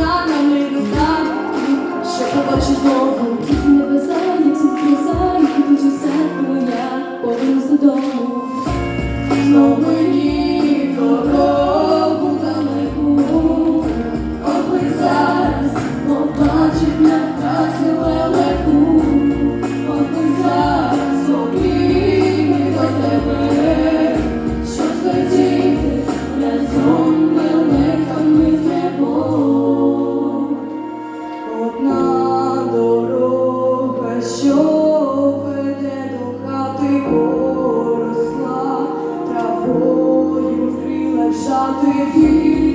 саме, мирно саме, що побачу знову, і не як тут краса, і тут усе моя, повернусь додому. поросла, травою вкрила жати.